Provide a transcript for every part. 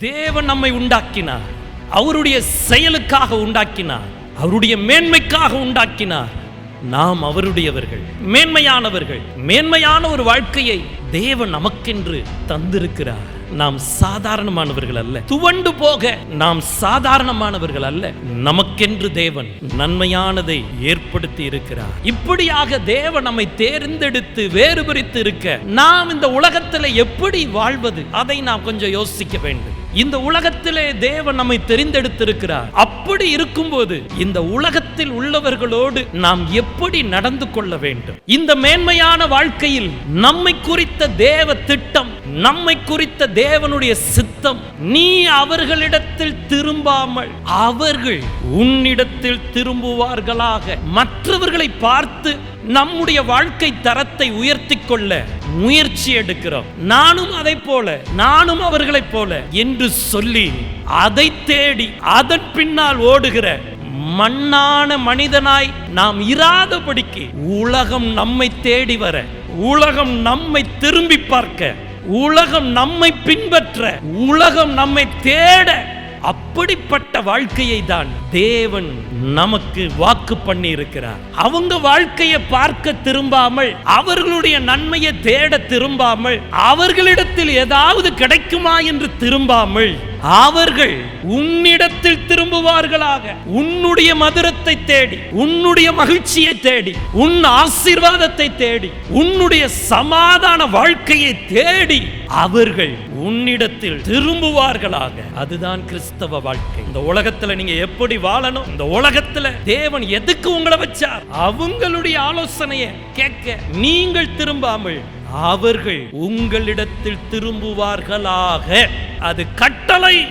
தேவன் நம்மை உண்டாக்கினார். அவருடைய செயலுக்காக உண்டாக்கினார். அவருடைய மேன்மைக்காக உண்டாக்கினார். நாம் அவருடையவர்கள் மேன்மையானவர்கள் மேன்மையான ஒரு வாழ்க்கையை தேவன் நமக்கென்று தந்திருக்கிறார். நாம் சாதாரணமானவர்கள் அல்ல. துவண்டு போக நாம் சாதாரணமானவர்கள் அல்ல. நமக்கென்று தேவன் நன்மையானதை ஏற்படுத்தி இருக்கிறார். இப்படியாக தேவன் நம்மை தேர்ந்தெடுத்து வேறு பிரித்து இருக்க நாம் இந்த உலகத்தில் எப்படி வாழ்வது? அதை நாம் கொஞ்சம் யோசிக்க வேண்டும். இந்த உலகத்திலே தேவன் நம்மை தெரிந்தெடுத்திருக்கிறார். அப்படி இருக்கும்போது இந்த உலகத்தில் உள்ளவர்களோடு நாம் எப்படி நடந்து கொள்ள வேண்டும்? இந்த மேன்மையான வாழ்க்கையில் நம்மை குறித்த தேவ திட்டம் நம்மை குறித்த தேவனுடைய சித்தம். நீ அவர்களிடத்தில் திரும்பாமல் அவர்கள் உன்னிடத்தில் திரும்புவார்களாக. மற்றவர்களை பார்த்து நம்முடைய வாழ்க்கை தரத்தை உயர்த்தி கொள்ள முயற்சி எடுக்கிறோம். நானும் அதை போல நானும் அவர்களைப் போல என்று சொல்லி அதை தேடி அதன் பின்னால் ஓடுகிற மண்ணான மனிதனாய் நாம் இராதபடிக்கு உலகம் நம்மை தேடி வர உலகம் நம்மை திரும்பி பார்க்க உலகம் நம்மை பின்பற்ற உலகம் நம்மை தேட அப்படிப்பட்ட வாழ்க்கையை தான் தேவன் நமக்கு வாக்கு பண்ணி இருக்கிறார் அவங்க வாழ்க்கையை பார்க்க திரும்பாமல் அவர்களுடைய நன்மையை தேட திரும்பாமல் அவர்களிடத்தில் ஏதாவது கிடைக்குமா என்று திரும்பாமல் அவர்கள் உன்னிடத்தில் திரும்புவார்களாக. உன்னுடைய மதுரத்தை தேடி உன்னுடைய மகிழ்ச்சியை தேடி உன் ஆசீர்வாதத்தை தேடி உன்னுடைய சமாதான வாழ்க்கையை தேடி அவர்கள் உன்னிடத்தில் திரும்புவார்களாக. அதுதான் கிறிஸ்தவ வாழ்க்கை. இந்த உலகத்துல நீங்க எப்படி வாழணும்? இந்த உலகத்துல தேவன் எதுக்கு உங்களை வச்சார்? அவங்களுடைய ஆலோசனையை கேட்க நீங்கள் திரும்பாமல் அவர்கள் உங்களிடத்தில் திரும்புவார்களாக. அது கட்டளை.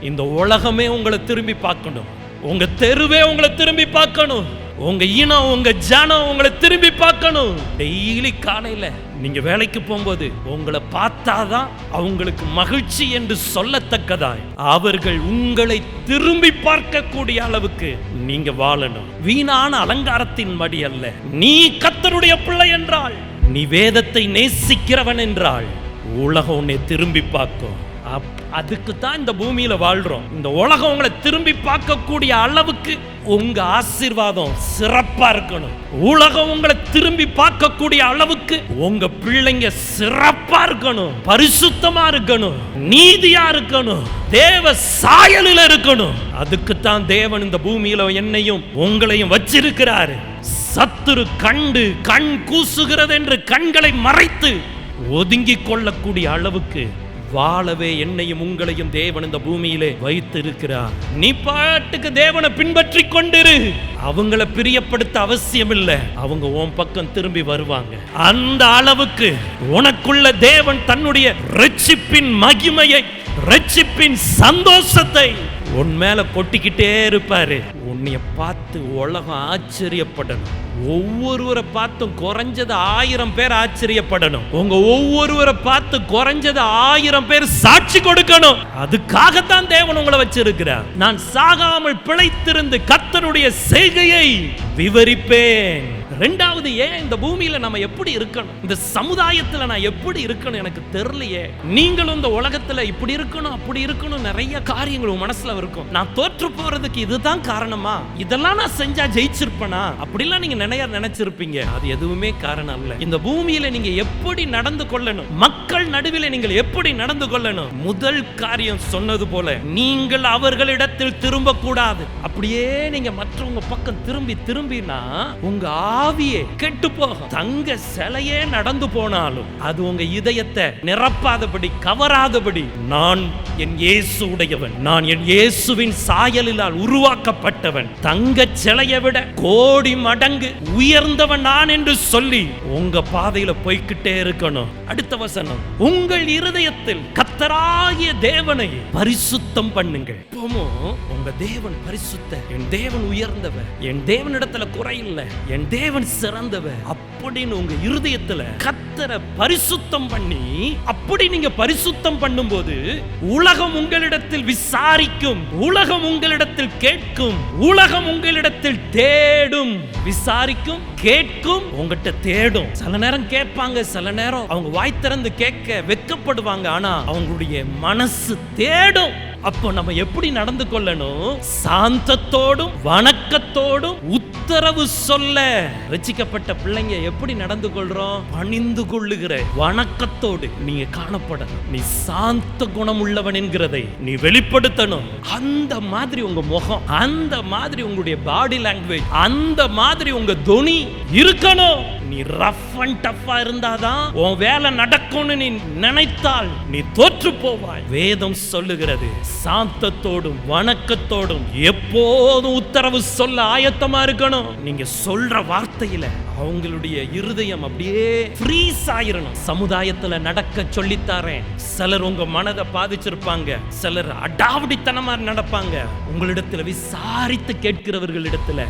இந்த உலகமே உங்களை திரும்பி பார்க்கணும். உங்க தெருவே உங்களை திரும்பி பார்க்கணும். உங்க இனம் உங்க ஜனம் உங்களை திரும்பி பார்க்கணும். டெய்லி காலையில நீங்க வேலைக்கு போகும்போது உங்களை பார்த்தாதான் அவங்களுக்கு மகிழ்ச்சி என்று சொல்லத்தக்கதாய். அவர்கள் உங்களை திரும்பி பார்க்கக்கூடிய அளவுக்கு நீங்க வாழணும். வீணான அலங்காரத்தின் மடி அல்ல. நீ கத்தருடைய பிள்ளை என்றால் நீ வேதத்தை நேசிக்கிறவன் என்றால் உலகம் உன்னை திரும்பி பார்க்கும். அப்- அதுக்கு தான் இந்த பூமியில வாழ்றோம். இந்த உலகம் உங்களை திரும்பி பார்க்கக்கூடிய அளவுக்கு உங்க ஆசீர்வாதம் சிறப்பா இருக்கணும். உலகம் உங்களை திரும்பி பார்க்கக்கூடிய அளவுக்கு உங்க பிள்ளைங்க சிறப்பா இருக்கணும். பரிசுத்தமா இருக்கணும். நீதியா இருக்கணும். தேவ சாயலில் இருக்கணும். அதுக்கு தான் தேவன் இந்த பூமியில என்னையும் உங்களையும் வச்சிருக்கிறாரு. சத்துரு கண்டு கண் கூசுகிறது என்று கண்களை மறைத்து ஒதுங்கிக் கொள்ளக்கூடிய அளவுக்கு வாழவே என்னையும் உங்களையும் தேவன் இந்த பூமியிலே வைத்திருக்கிறார். நீ பாட்டுக்கு தேவனை பின்பற்றி கொண்டிரு. அவங்கள பிரியப்படுத்த அவசியம் இல்ல அவங்க உன் பக்கம் திரும்பி வருவாங்க. அந்த அளவுக்கு உனக்குள்ள தேவன் தன்னுடைய ரட்சிப்பின் மகிமையை ரட்சிப்பின் சந்தோஷத்தை உன் மேல கொட்டிக்கிட்டே இருப்பாரு. உன்னைய பார்த்து உலகம் ஆச்சரியப்படணும். ஒவ்வொருவரை பார்த்தும் குறைஞ்சது ஆயிரம் பேர் ஆச்சரியப்படணும். உங்க ஒவ்வொருவரை பார்த்து குறைஞ்சது ஆயிரம் பேர் சாட்சி கொடுக்கணும். அதுக்காகத்தான் தேவன் உங்களை வச்சிருக்கிறார். நான் சாகாமல் பிழைத்திருந்து கத்தனுடைய செய்கையை விவரிப்பேன். ரெண்டாவது ஏன் இந்த பூமியில நம்ம எப்படி இருக்கணும்? இந்த சமுதாயத்துல நான் எப்படி இருக்கணும் எனக்கு தெரியலையே. நீங்களும் இந்த உலகத்துல இப்படி இருக்கணும் அப்படி இருக்கணும் நிறைய காரியங்கள் உன் மனசுல இருக்கும். நான் தோற்று போறதுக்கு இதுதான் காரணமா? இதெல்லாம் நான் செஞ்சா ஜெயிச்சிருப்பேனா? அப்படிலாம் நீங்க நினைய நினைச்சிருப்பீங்க. அது எதுவுமே காரணம் இல்ல. இந்த பூமியில நீங்க எப்படி நடந்து கொள்ளணும்? மக்கள் நடுவில் நீங்கள் எப்படி நடந்து கொள்ளணும்? முதல் காரியம் சொன்னது போல நீங்கள் அவர்களிடத்தில் திரும்ப கூடாது அப்படியே நீங்க மற்றவங்க பக்கம் திரும்பி திரும்பினா உங்க ஆவியே கெட்டு போகும் தங்க சிலையே நடந்து போனாலும் அது உங்க இதயத்தை நிரப்பாதபடி கவராதபடி நான் என் இயேசு உடையவன் நான் என் இயேசுவின் சாயலினால் உருவாக்கப்பட்டவன் தங்க சிலையை விட கோடி மடங்கு உயர்ந்தவன் நான் என்று சொல்லி உங்க பாதையில போய்க்கிட்டே இருக்கணும். அடுத்த வசனம் உங்கள் இருதயத்தில் கத்தராகிய தேவனை பரிசுத்தம் பண்ணுங்கள். இப்போமோ உங்க தேவன் பரிசுத்த என் தேவன் உயர்ந்தவன் என் தேவனிடத்துல குறை இல்லை என் தேவன் தேவன் சிறந்தவர். அப்படின்னு உங்க இருதயத்துல கத்தரை பரிசுத்தம் பண்ணி அப்படி நீங்க பரிசுத்தம் பண்ணும்போது உலகம் உங்களிடத்தில் விசாரிக்கும் உலகம் உங்களிடத்தில் கேட்கும் உலகம் உங்களிடத்தில் தேடும் விசாரிக்கும் கேட்கும் உங்ககிட்ட தேடும். சில நேரம் கேட்பாங்க சில நேரம் அவங்க வாய் திறந்து கேட்க வெட்கப்படுவாங்க ஆனா அவங்களுடைய மனசு தேடும். அப்போ நம்ம எப்படி நடந்து கொள்ளணும்? சாந்தத்தோடும் வணக்கத்தோடும் உத்தரவு சொல்ல ரசிக்கப்பட்ட பிள்ளைங்க எப்படி நடந்து கொள்றோம்? பணிந்து கொள்ளுகிற வணக்கத்தோடு நீங்க காணப்படணும். நீ சாந்த குணம் உள்ளவன் என்கிறதை நீ வெளிப்படுத்தணும். அந்த மாதிரி உங்க முகம் அந்த மாதிரி உங்களுடைய பாடி லாங்குவேஜ் அந்த மாதிரி உங்க தொனி இருக்கணும். நீ ரஃப் அண்ட் டஃப்பாக இருந்தாதான் உன் வேலை நடக்கும்னு நீ நினைத்தால் நீ தோற்று போவாய். வேதம் சொல்லுகிறது சாந்தத்தோடும் வணக்கத்தோடும் எப்போதும் உத்தரவு சொல்ல ஆயத்தமா இருக்கணும். நீங்க சொல்ற வார்த்தையில அவங்களுடைய இருதயம் அப்படியே ஃப்ரீஸ் ஆயிரணும். சமுதாயத்துல நடக்க சொல்லித்தாரேன் சிலர் உங்க மனதை பாதிச்சிருப்பாங்க. சிலர் அடாவடித்தனமா நடப்பாங்க. உங்களிடத்துல விசாரித்து கேட்கிறவர்களிடத்துல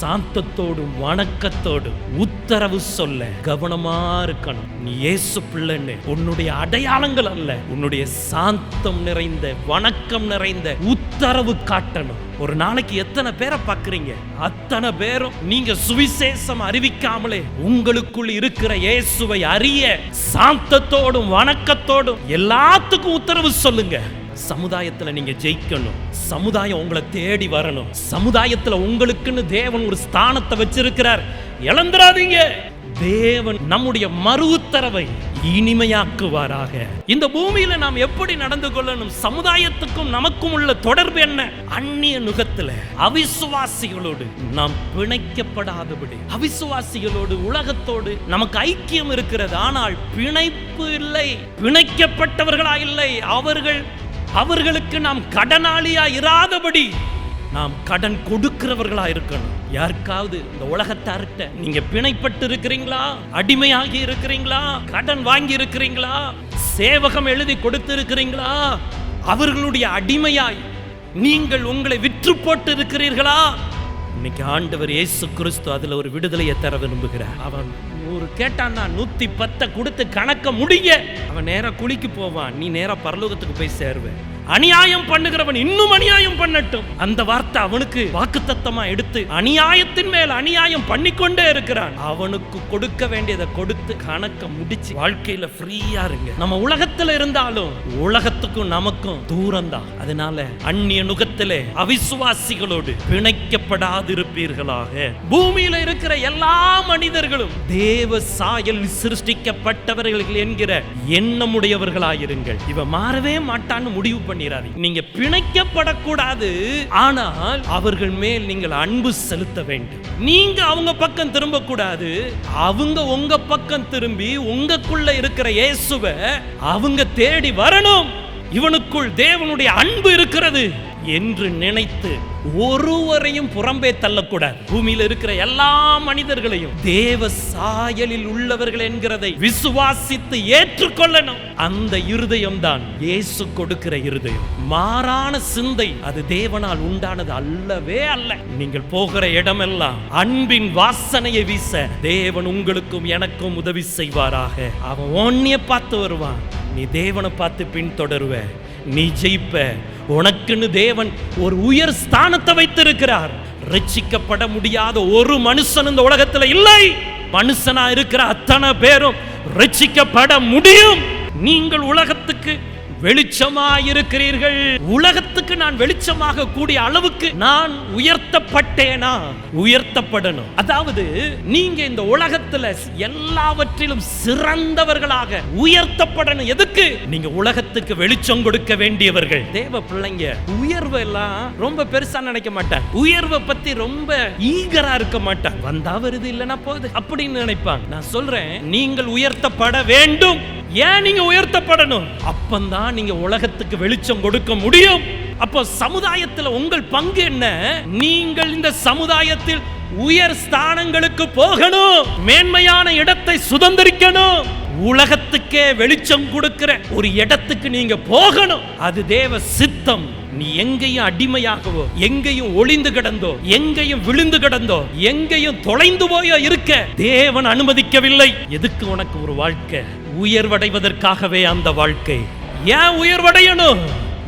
சாந்தத்தோடும் வணக்கத்தோடும் உத்தரவு சொல்ல கவனமா இருக்கணும். நீ ஏசு பிள்ளைன்னு உன்னுடைய அடையாளங்கள் அல்ல. உன்னுடைய சாந்தம் நிறைந்த வணக்கம் நிறைந்த உத்தரவு காட்டணும். ஒரு நாளைக்கு எத்தனை பேரை பார்க்கறீங்க? அத்தனை பேரும் நீங்க சுவிசேஷம் அறிவிக்காமலே உங்களுக்குள் இருக்கிற இயேசுவை அறிய சாந்தத்தோடும் வணக்கத்தோடும் எல்லாத்துக்கும் உத்தரவு சொல்லுங்க. சமுதாயத்துல நீங்க ஜெயிக்கணும். சமுதாயம் உங்களை தேடி வரணும். சமுதாயத்துல உங்களுக்குன்னு தேவன் ஒரு ஸ்தானத்தை வச்சிருக்கிறார். இழந்துடாதீங்க. தேவன் நம்முடைய மறு உத்தரவை இனிமையாக்குவாராக. இந்த பூமியில நாம் எப்படி நடந்து கொள்ளணும்? சமுதாயத்துக்கும் நமக்கும் உள்ள தொடர்பு என்ன? அந்நிய நுகத்துல அவிசுவாசிகளோடு நாம் பிணைக்கப்படாதபடி அவிசுவாசிகளோடு உலகத்தோடு நமக்கு ஐக்கியம் இருக்கிறது. ஆனால் பிணைப்பு இல்லை பிணைக்கப்பட்டவர்களா இல்லை. அவர்கள் அவர்களுக்கு நாம் கடனாளியா இராதபடி நாம் கடன் கொடுக்கிறவர்களா இருக்கணும் யாருக்காவது இந்த உலகத்தார்கிட்ட நீங்க பிணைப்பட்டு இருக்கிறீங்களா அடிமையாகி இருக்கிறீங்களா? கடன் வாங்கி இருக்கிறீங்களா சேவகம் எழுதி கொடுத்து இருக்கிறீங்களா அவர்களுடைய அடிமையாய் நீங்கள் உங்களை விற்று போட்டு இருக்கிறீர்களா இன்னைக்கு ஆண்டவர் இயேசு கிறிஸ்து அதுல ஒரு விடுதலையை தர விரும்புகிறார். அவன் நூறு கேட்டான்னா நூத்தி பத்தை கொடுத்து கணக்க முடிய. அவன் நேராக குளிக்கு போவான். நீ நேராக பரலோகத்துக்கு போய் சேருவேன். அநியாயம் பண்ணுகிறவன் இன்னும் அநியாயம் பண்ணட்டும். அந்த வார்த்தை அவனுக்கு வாக்குத்தத்தமா எடுத்து அநியாயத்தின் மேல் அநியாயம் பண்ணிக்கொண்டே இருக்கிறான். அவனுக்கு கொடுக்க வேண்டியதை கொடுத்து கணக்க முடிச்சு வாழ்க்கையில ஃப்ரீயா இருங்க. நம்ம உலகத்துல இருந்தாலும் உலகத்துக்கும் நமக்கும் தூரம் தான் அதனால அந்நிய நுகத்திலே அவிசுவாசிகளோடு பிணைக்கப்படாதிருப்பீர்களாக. பூமியில இருக்கிற எல்லா மனிதர்களும் தேவ சாயல் சிருஷ்டிக்கப்பட்டவர்கள் என்கிற எண்ணமுடையவர்களாயிருங்கள். இவ மாறவே மாட்டான்னு முடிவு பண்ணிடாதீங்க நீங்க பிணைக்கப்படக்கூடாது. ஆனால் அவர்கள் மேல் நீங்கள் அன்பு செலுத்த வேண்டும். நீங்க அவங்க பக்கம் திரும்ப கூடாது அவங்க உங்க பக்கம் திரும்பி உங்களுக்குள்ள இருக்கிற இயேசுவை அவங்க தேடி வரணும். இவனுக்குள் தேவனுடைய அன்பு இருக்கிறது. என்று நினைத்து ஒருவரையும் புறம்பே தள்ளக்கூடாது. பூமியில் இருக்கிற எல்லா மனிதர்களையும் தேவ சாயலில் உள்ளவர்கள் என்கிறதை விசுவாசித்து ஏற்றுக்கொள்ளணும். அந்த இருதயம் தான் இயேசு கொடுக்கிற இருதயம். மாறான சிந்தை அது தேவனால் உண்டானது அல்லவே அல்ல. நீங்கள் போகிற இடமெல்லாம் அன்பின் வாசனையை வீச தேவன் உங்களுக்கும் எனக்கும் உதவி செய்வாராக. அவன் ஒன்னிய பார்த்து வருவான். நீ தேவனை பார்த்து பின்தொடருவ. நீ ஜெயிப்ப. உனக்குன்னு தேவன் ஒரு உயர் ஸ்தானத்தை வைத்திருக்கிறார். ரட்சிக்கப்பட முடியாத ஒரு மனுஷன் இந்த உலகத்தில் இல்லை. மனுஷனா இருக்கிற அத்தனை பேரும் ரட்சிக்கப்பட முடியும். நீங்கள் உலகத்துக்கு வெளிச்சமாயிருக்கிறீர்கள். உலகத்துக்கு நான் வெளிச்சமாக கூடிய அளவுக்கு நான் உயர்த்தப்பட்டேனா? உயர்த்தப்படணும். அதாவது நீங்க இந்த உலகத்துல எல்லாவற்றிலும் சிறந்தவர்களாக உயர்த்தப்படணும். எதுக்கு? நீங்க உலகத்துக்கு வெளிச்சம் கொடுக்க வேண்டியவர்கள். தேவ பிள்ளைங்க உயர்வு எல்லாம் ரொம்ப பெருசா நினைக்க மாட்டாங்க. உயர்வை பத்தி ரொம்ப ஈகரா இருக்க மாட்டாங்க. வந்தா வருது இல்லைன்னா போகுது. அப்படின்னு நினைப்பாங்க. நான் சொல்றேன் நீங்கள் உயர்த்தப்பட வேண்டும். ஏன் நீங்க உயர்த்தப்படணும்? அப்பந்தான் நீங்க உலகத்துக்கு வெளிச்சம் கொடுக்க முடியும். அப்போ சமுதாயத்தில் உங்கள் பங்கு என்ன? நீங்கள் இந்த சமுதாயத்தில் உயர் ஸ்தானங்களுக்கு போகணும். மேன்மையான இடத்தை சுதந்திரிக்கணும். உலகத்துக்கே வெளிச்சம் கொடுக்கிற ஒரு இடத்துக்கு நீங்க போகணும். அது தேவ சித்தம். நீ எங்கேயும் அடிமையாகவோ எங்கேயும் ஒளிந்து கிடந்தோ எங்கேயும் விழுந்து கிடந்தோ எங்கேயும் தொலைந்து போயோ இருக்க தேவன் அனுமதிக்கவில்லை. எதுக்கு உனக்கு ஒரு வாழ்க்கை? உயர்வடைவதற்காகவே அந்த வாழ்க்கை. ஏன் உயர்வடையணும்?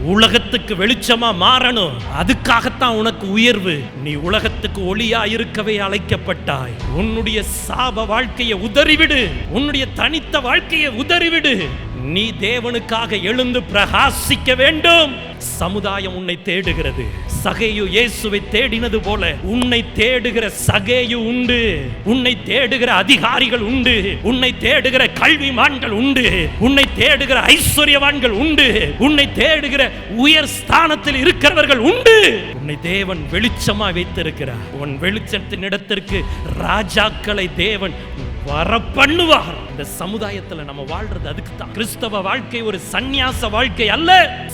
உலகத்துக்கு வெளிச்சமா மாறணும். அதுக்காகத்தான் உனக்கு உயர்வு. நீ உலகத்துக்கு ஒளியா இருக்கவே அழைக்கப்பட்டாய். உன்னுடைய சாப வாழ்க்கையை உதறிவிடு. உன்னுடைய தனித்த வாழ்க்கையை உதறிவிடு. நீ தேவனுக்காக எழுந்து பிரகாசிக்க வேண்டும். சமுதாயம் உன்னை தேடுகிறது. சகேயு இயேசுவை தேடினது போல உன்னை தேடுகிற சகேயு உண்டு. உன்னை தேடுகிற அதிகாரிகள் உண்டு. உன்னை தேடுகிற கல்விமான்கள் உண்டு. உன்னை தேடுகிற ஐஸ்வர்யவான்கள் உண்டு. உன்னை தேடுகிற உயர் ஸ்தானத்தில் இருக்கிறவர்கள் உண்டு. உன்னை தேவன் வெளிச்சமா வைத்திருக்கிறார். உன் வெளிச்சத்தின் இடத்திற்கு ராஜாக்களை தேவன் வர பண்ணுவார் இந்த சமுதாயத்துல நம்ம வாழ்றது அதுக்கு தான் கிறிஸ்தவ வாழ்க்கை ஒரு சந்நியாச வாழ்க்கை அல்ல.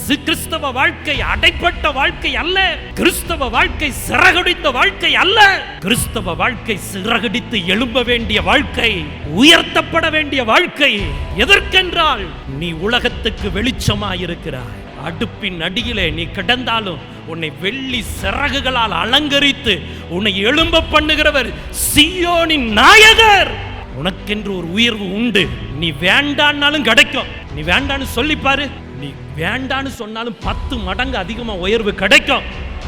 கிறிஸ்தவ வாழ்க்கை அடைப்பட்ட வாழ்க்கை அல்ல. கிறிஸ்தவ வாழ்க்கை சிறகடித்த வாழ்க்கை அல்ல. கிறிஸ்தவ வாழ்க்கை சிறகடித்து எழும்ப வேண்டிய வாழ்க்கை உயர்த்தப்பட வேண்டிய வாழ்க்கை எதற்கென்றால் நீ உலகத்துக்கு வெளிச்சமாயிருக்கிறாய். அடுப்பின் அடியிலே நீ கிடந்தாலும் உன்னை வெள்ளி சிறகுகளால் அலங்கரித்து உன்னை எழும்ப பண்ணுகிறவர் சியோனின் நாயகர். உனக்கென்று ஒரு உயர்வு உண்டு. நீ வேண்டான்னாலும் கிடைக்கும். நீ வேண்டான்னு சொல்லி பாரு. நீ வேண்டான்னு சொன்னாலும் பத்து மடங்கு அதிகமாக உயர்வு கிடைக்கும்.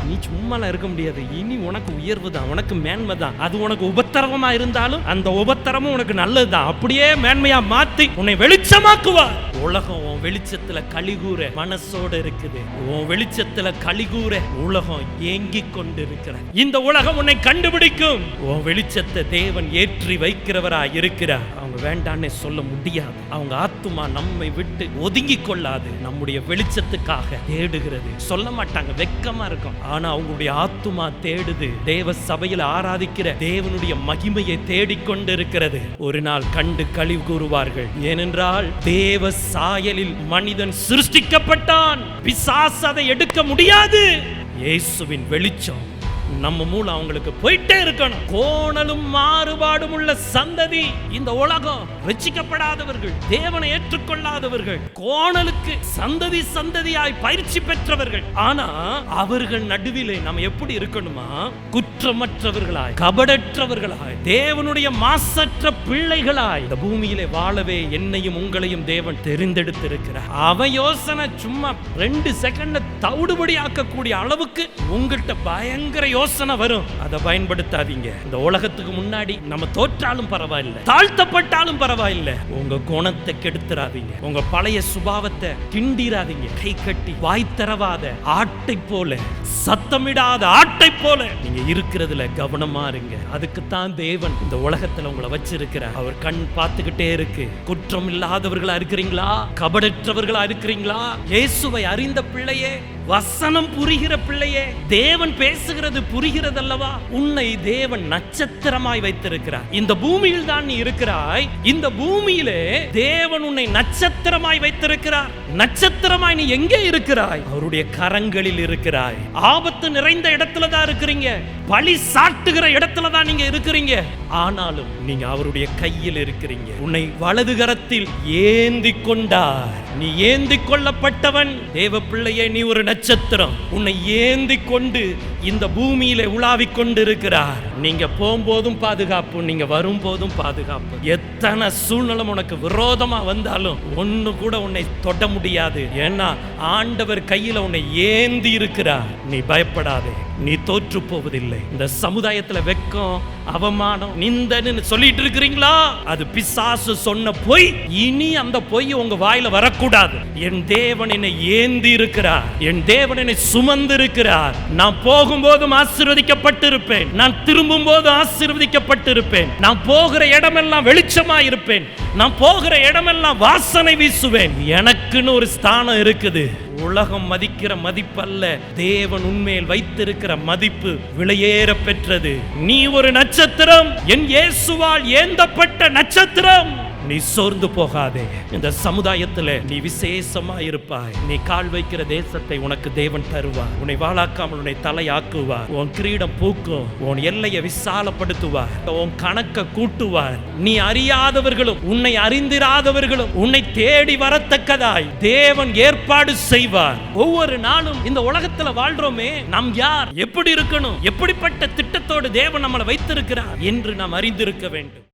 நீ சும்மாலாம் இருக்க முடியாது. இனி உனக்கு உயர்வு தான் உனக்கு மேன்மை தான். அது உனக்கு உபத்திரவமா இருந்தாலும் அந்த உபத்திரமும் உனக்கு நல்லது தான். அப்படியே மேன்மையா மாத்தி உன்னை வெளிச்சமாக்குவா உலகம் உன் வெளிச்சத்துல கலிகூற மனசோட இருக்குது. உன் வெளிச்சத்துல கலிகூற உலகம் ஏங்கிக் கொண்டு இருக்கிற இந்த உலகம் உன்னை கண்டுபிடிக்கும். உன் வெளிச்சத்தை தேவன் ஏற்றி வைக்கிறவரா இருக்கிறார் வேண்டான்னு சொல்ல முடியாது. அவங்க ஆத்துமா நம்மை விட்டு ஒதுங்கி கொள்ளாது. நம்முடைய வெளிச்சத்துக்காக தேடுகிறது. சொல்ல மாட்டாங்க வெக்கமா இருக்கும். ஆனா அவங்களுடைய ஆத்துமா தேடுது. தேவ சபையில் ஆராதிக்கிற தேவனுடைய மகிமையை தேடிக்கொண்டு இருக்கிறது ஒரு நாள் கண்டு கழிவு கூறுவார்கள். ஏனென்றால் தேவ சாயலில் மனிதன் சிருஷ்டிக்கப்பட்டான். பிசாஸ் அதை எடுக்க முடியாது. இயேசுவின் வெளிச்சம் நம்ம மூலம் அவங்களுக்கு போயிட்டே இருக்கணும். கோணலும் மாறுபாடும் உள்ள சந்ததி இந்த உலகம். ரச்சிக்கப்படாதவர்கள் தேவனை ஏற்றுக்கொள்ளாதவர்கள் கோணலுக்கு சந்ததி சந்ததியாய் பயிற்சி பெற்றவர்கள். ஆனா அவர்கள் நடுவிலே நம்ம எப்படி இருக்கணுமா? குற்றமற்றவர்களாய் கபடற்றவர்களாய் தேவனுடைய மாசற்ற பிள்ளைகளாய் இந்த பூமியிலே வாழவே என்னையும் உங்களையும் தேவன் தெரிந்தெடுத்திருக்கிறார். அவன் யோசனை சும்மா ரெண்டு செகண்ட தவிடுபடி ஆக்கக்கூடிய அளவுக்கு உங்கள்கிட்ட பயங்கர யோசனை வரும். அதை பயன்படுத்தாதீங்க. இந்த உலகத்துக்கு முன்னாடி நம்ம தோற்றாலும் பரவாயில்லை தாழ்த்தப்பட்டாலும் பரவாயில்லை. உங்க குணத்தை கெடுத்துறாதீங்க. உங்க பழைய சுபாவத்தை கிண்டிராதீங்க கை கட்டி வாய் தரவாத ஆட்டை போல சத்தமிடாத ஆட்டை போல நீங்க இருக்கிறதுல கவனமா இருங்க. அதுக்குத்தான் தேவன் இந்த உலகத்துல உங்களை வச்சிருக்கிறார். அவர் கண் பார்த்துக்கிட்டே இருக்கு. குற்றம் இல்லாதவர்களா இருக்கிறீங்களா? கபடற்றவர்களா இருக்கிறீங்களா? இயேசுவை அறிந்த பிள்ளையே வசனம் புரிகிற பிள்ளையே தேவன் பேசுகிறது புரிகிறதல்லவா? உன்னை தேவன் நட்சத்திரமாய் வைத்திருக்கிறார். இந்த பூமியில் தான் நீ இருக்கிறாய். இந்த பூமியிலே தேவன் உன்னை நட்சத்திரமாய் வைத்திருக்கிறார். நட்சத்திரமாய் நீ எங்கே இருக்கிறாய்? அவருடைய கரங்களில் இருக்கிறாய். ஆபத்து நிறைந்த இடத்துல தான் இருக்கிறீங்க. பழி சாட்டுகிற இடத்துல தான் நீங்க இருக்கிறீங்க. ஆனாலும் நீங்க அவருடைய கையில் இருக்கிறீங்க. உன்னை வலது கரத்தில் ஏந்தி கொண்டார் நீ ஏந்தி கொள்ளப்பட்டவன் தேவ பிள்ளையே நீ ஒரு நட்சத்திரம். உன்னை ஏந்தி கொண்டு இந்த பூமியில உலாவிக் கொண்டு இருக்கிறார் நீங்க போகும்போதும் பாதுகாப்பு நீங்க வரும்போதும் பாதுகாப்பு. எத்தனை சூழ்நிலை உனக்கு விரோதமா வந்தாலும் ஒன்னு கூட உன்னை தொட முடியாது. ஏன்னா ஆண்டவர் கையில உன்னை ஏந்தி இருக்கிறார். நீ பயப்படாதே. நீ தோற்று போவதில்லை. இந்த சமுதாயத்துல வெக்கம் அவமானம் நிந்தன்னு சொல்லிட்டு இருக்கிறீங்களா? அது பிசாசு சொன்ன பொய். இனி அந்த பொய் உங்க வாயில வரக்கூடாது. என் தேவன் என்னை ஏந்தி இருக்கிறார். என் தேவன் என்னை சுமந்து இருக்கிறார். நான் போகும்போதும் ஆசீர்வதிக்கப்பட்டிருப்பேன். நான் திரும்பும் போது ஆசீர்வதிக்கப்பட்டிருப்பேன். நான் போகிற இடமெல்லாம் வெளிச்சமா இருப்பேன். நான் போகிற இடமெல்லாம் வாசனை வீசுவேன். எனக்குன்னு ஒரு ஸ்தானம் இருக்குது. உலகம் மதிக்கிற மதிப்பல்ல. தேவன் உண்மையில் வைத்திருக்கிற மதிப்பு விலையேற பெற்றது நீ ஒரு நட்சத்திரம். என் இயேசுவால் ஏந்தப்பட்ட நட்சத்திரம். நீ சோர்ந்து போகாதே. இந்த சமுதாயத்துல நீ விசேஷமா இருப்பாய் நீ கால் வைக்கிற தேசத்தை உனக்கு தேவன் தருவார். உன்னை வாழாக்காமல் உன்னை தலையாக்குவார். உன் கிரீடம் பூக்கும். உன் எல்லையை விசாலப்படுத்துவார். உன் கணக்க கூட்டுவார். நீ அறியாதவர்களும் உன்னை அறிந்திராதவர்களும் உன்னை தேடி வரத்தக்கதாய் தேவன் ஏற்பாடு செய்வார். ஒவ்வொரு நாளும் இந்த உலகத்துல வாழ்றோமே நாம் யார்? எப்படி இருக்கணும்? எப்படிப்பட்ட திட்டத்தோடு தேவன் நம்மளை வைத்திருக்கிறார் என்று நாம் அறிந்திருக்க வேண்டும்.